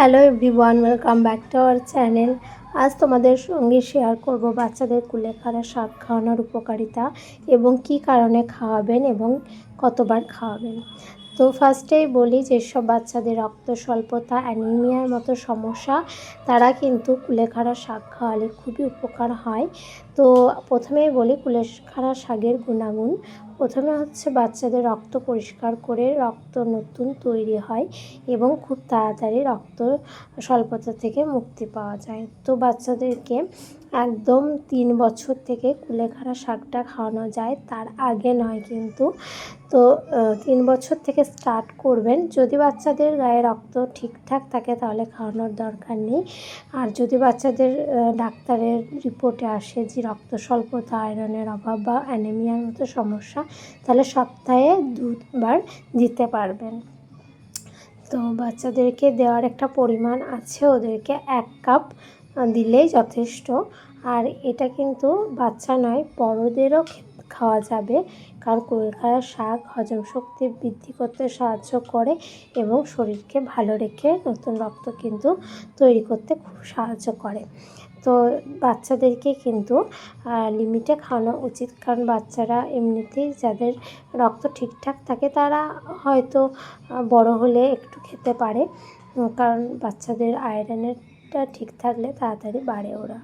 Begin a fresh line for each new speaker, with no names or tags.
Hello everyone, welcome back to our channel. আজ তোমাদের সঙ্গে শেয়ার করব বাচ্চাদের কুলেখাড়া শাক খাওয়ানোর উপকারিতা এবং কি কারণে খাওয়াবেন এবং কতবার খাওয়াবেন। তো ফার্স্টেই বলি, যেসব বাচ্চাদের রক্ত স্বল্পতা অ্যানিমিয়ার মতো সমস্যা, তারা কিন্তু কুলেখাড়া শাক খাওয়ালে খুবই উপকার হয়। তো প্রথমেই বলি কুলেখাড়া শাকের গুণাগুণ। প্রথমে হচ্ছে বাচ্চাদের রক্ত পরিষ্কার করে রক্ত নতুন তৈরি হয় এবং খুব তাড়াতাড়ি রক্ত স্বল্পতা থেকে মুক্তি পাওয়া যায়। তো বাচ্চাদেরকে একদম তিন বছর থেকে কুলেখাড়া শাকটা খাওয়ানো যায়, তার আগে নয় কিন্তু। তো তিন বছর থেকে স্টার্ট করবেন। যদি বাচ্চাদের গায়ে রক্ত ঠিকঠাক থাকে তাহলে খাওয়ানোর দরকার নেই। আর যদি বাচ্চাদের ডাক্তারের রিপোর্টে আসে যে রক্ত স্বল্পতা, আয়রনের অভাব বা অ্যানেমিয়ার মতো সমস্যা, তাহলে সপ্তাহে দুবার দিতে পারবেন। তো বাচ্চাদেরকে দেওয়ার একটা পরিমাণ আছে, ওদেরকে এক কাপ দিলেই যথেষ্ট। আর এটা কিন্তু বাচ্চা নয়, বড়োদেরও খাওয়া যাবে। কারণ কুলখাড়ার শাক হজম শক্তি বৃদ্ধি করতে সাহায্য করে এবং শরীরকে ভালো রেখে নতুন রক্ত কিন্তু তৈরি করতে খুব সাহায্য করে। তো বাচ্চাদেরকে কিন্তু লিমিটে খাওয়ানো উচিত। কারণ বাচ্চারা এমনিতেই যাদের রক্ত ঠিকঠাক থাকে, তারা হয়তো বড় হলে একটু খেতে পারে। কারণ বাচ্চাদের আয়রনেরটা ঠিক থাকলে তাড়াতাড়ি বাড়ে ওরা।